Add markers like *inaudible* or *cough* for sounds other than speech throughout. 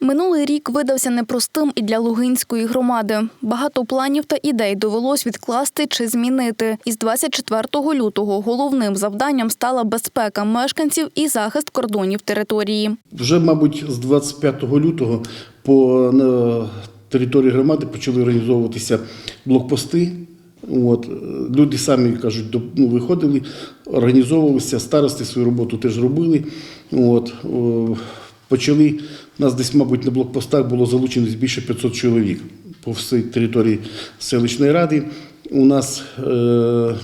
Минулий рік видався непростим і для Лугинської громади. Багато планів та ідей довелось відкласти чи змінити. Із 24 лютого головним завданням стала безпека мешканців і захист кордонів території. Вже, мабуть, з 25 лютого по території громади почали організовуватися блокпости. От, люди самі кажуть, до- ну, виходили, організовувалися, старости свою роботу теж робили. От, почали, нас десь, мабуть, на блокпостах було залучено більше 500 чоловік по всій території селищної ради. У нас е,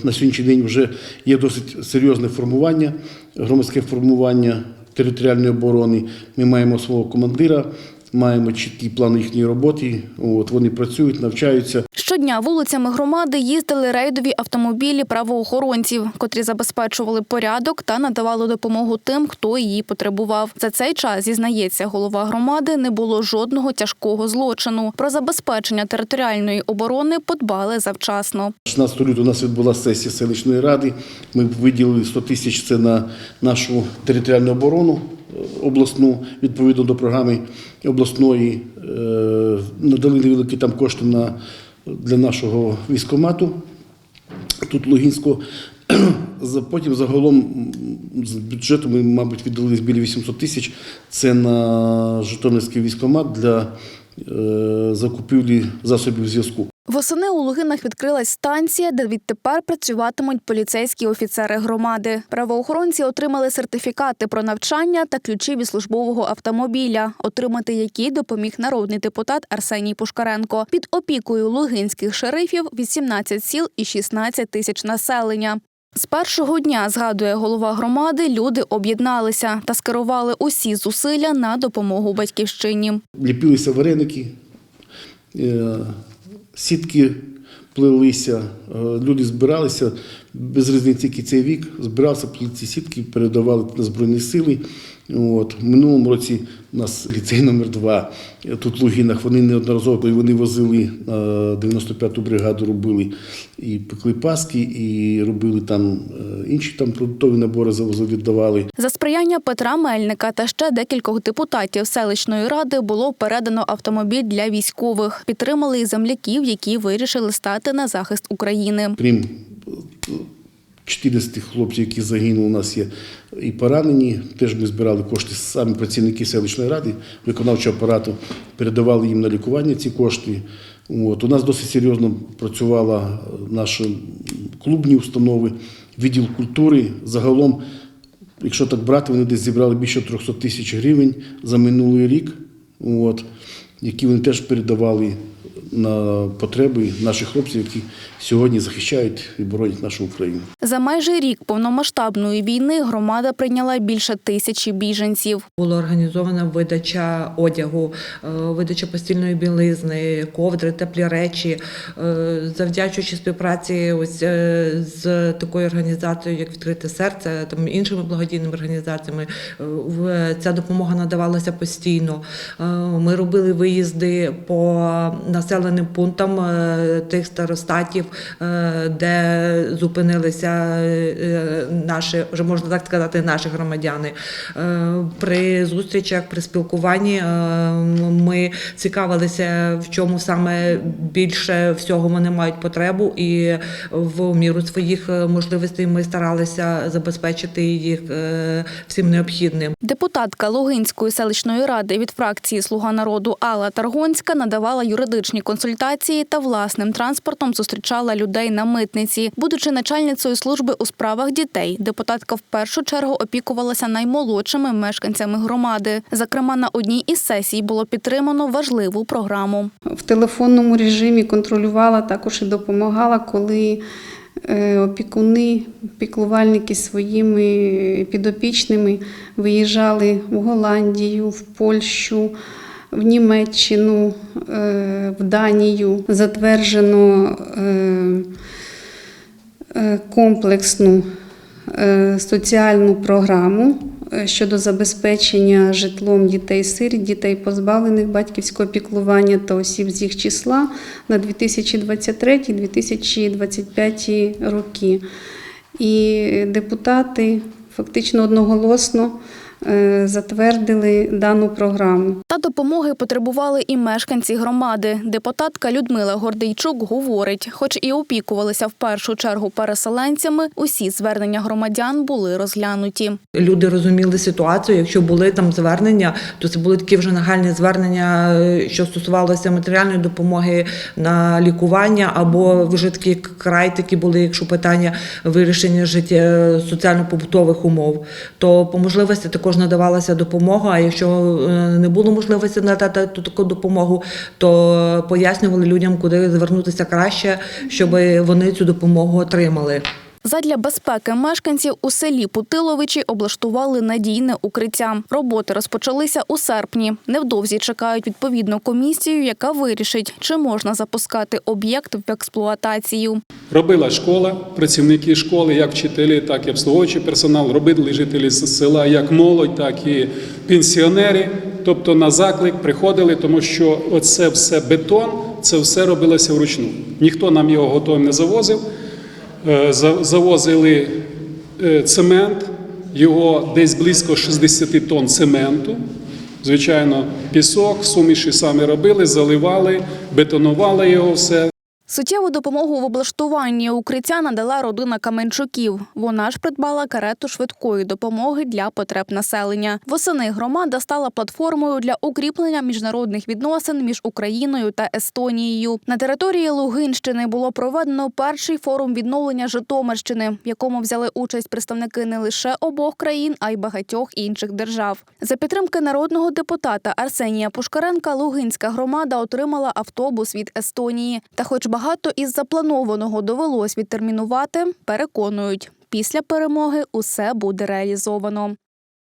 на сьогоднішній день вже є досить серйозне формування, громадське формування територіальної оборони. Ми маємо свого командира, маємо чіткий план їхньої роботи. От, вони працюють, навчаються. Щодня вулицями громади їздили рейдові автомобілі правоохоронців, котрі забезпечували порядок та надавали допомогу тим, хто її потребував. За цей час, зізнається голова громади, не було жодного тяжкого злочину. Про забезпечення територіальної оборони подбали завчасно. 16 лютого у нас відбулася сесія селищної ради. Ми виділили 100 тисяч це на нашу територіальну оборону е, обласну, відповідно до програми обласної. Е, Надали невеликі там кошти на, для нашого військомату тут Лугінського. *clears throat* Потім загалом з бюджету ми, мабуть, віддали біля 800 тисяч. Це на Житомирський військомат для закупівлі засобів зв'язку. Восени у Лугинах відкрилась станція, де відтепер працюватимуть поліцейські офіцери громади. Правоохоронці отримали сертифікати про навчання та ключі від службового автомобіля, отримати які допоміг народний депутат Арсеній Пушкаренко. Під опікою лугинських шерифів 18 сіл і 16 тисяч населення. З першого дня, згадує голова громади, люди об'єдналися та скерували усі зусилля на допомогу батьківщині. ліпилися вареники, е, сітки плелися, е, люди збиралися, без різниці, який цей вік, збирався, плели сітки, передавали на Збройні сили. От. В минулому році у нас ліцей номер 2 тут в Лугінах, вони неодноразово, вони возили на 95-ту бригаду, робили і пекли паски, і робили там е, інші там продуктові набори, віддавали. За сприяння Петра Мельника та ще декількох депутатів селищної ради було передано автомобіль для військових. Підтримали і земляків, які вирішили стати на захист України. Крім е, 14 хлопців, які загинули, у нас є і поранені. Теж ми збирали кошти самі працівники селищної ради, виконавчого апарату, передавали їм на лікування ці кошти. От. У нас досить серйозно працювала наші клубні установи, відділ культури. Загалом, якщо так брати, вони десь зібрали більше 300 тисяч гривень за минулий рік, от, які вони теж передавали на потреби наших хлопців, які сьогодні захищають і боронять нашу Україну. За майже рік повномасштабної війни громада прийняла більше тисячі біженців. Була організована видача одягу, е, видача постільної білизни, ковдри, теплі речі. Е, Завдячуючи співпраці ось е, з такою організацією, як відкрите серце, там іншими благодійними організаціями, в- ця допомога надавалася постійно. Ми робили виїзди по населеним пунктам е, тих старостатів, е, де зупинилися е, наші, вже можна так сказати, наші громадяни. При зустрічах, при спілкуванні ми цікавилися, в чому саме більше всього вони мають потребу, і в міру своїх можливостей ми старалися забезпечити їх всім необхідним. Депутатка Лугинської селищної ради від фракції Слуга народу Алла Таргонська надавала юридичні консультації та власним транспортом зустрічала людей на митниці. Будучи начальницею служби у справах дітей, депутатка в першу чергу опікувалася наймолодшими мешканцями громади. Зокрема, на одній із сесій було підтримано важливу програму. в телефонному режимі контролювала, також і допомагала, коли е, опікуни, піклувальники своїми підопічними виїжджали в Голландію, в Польщу. В Німеччину, е, в Данію затверджено е, е, комплексну соціальну програму щодо забезпечення житлом дітей сиріт, дітей позбавлених батьківського піклування та осіб з їх числа на 2023-2025 роки. І депутати фактично одноголосно затвердили дану програму. Та допомоги потребували і мешканці громади. Депутатка Людмила Гордійчук говорить, хоч і опікувалися в першу чергу переселенцями, усі звернення громадян були розглянуті. Люди розуміли ситуацію. Якщо були там звернення, то це були такі вже нагальні звернення, е, що стосувалося матеріальної допомоги на лікування, або вже такі край такі були, якщо питання вирішення життя соціально-побутових умов. То по можливості також надавалася допомога. А якщо е, не було можливості надати таку допомогу, то пояснювали людям, куди звернутися краще, щоб вони цю допомогу отримали. Задля безпеки мешканців у селі Путиловичі облаштували надійне укриття. Роботи розпочалися у серпні. Невдовзі чекають відповідну комісію, яка вирішить, чи можна запускати об'єкт в експлуатацію. Робила школа, працівники школи, як вчителі, так і обслуговуючий персонал, робили жителі з села, як молодь, так і пенсіонери. Тобто на заклик приходили, тому що оце все бетон, це все робилося вручну. Ніхто нам його готовим не завозив. Е, за- Завозили е, цемент, його десь близько 60 тонн цементу. Звичайно, пісок, суміші самі робили, заливали, бетонували його все. Суттєву допомогу в облаштуванні укриття надала родина Каменчуків. Вона ж придбала карету швидкої допомоги для потреб населення. Восени громада стала платформою для укріплення міжнародних відносин між Україною та Естонією. На території Лугинщини було проведено перший форум відновлення Житомирщини, в якому взяли участь представники не лише обох країн, а й багатьох інших держав. За підтримки народного депутата Арсенія Пушкаренка Лугинська громада отримала автобус від Естонії. Та, хоч багато із запланованого довелось відтермінувати, переконують, після перемоги усе буде реалізовано.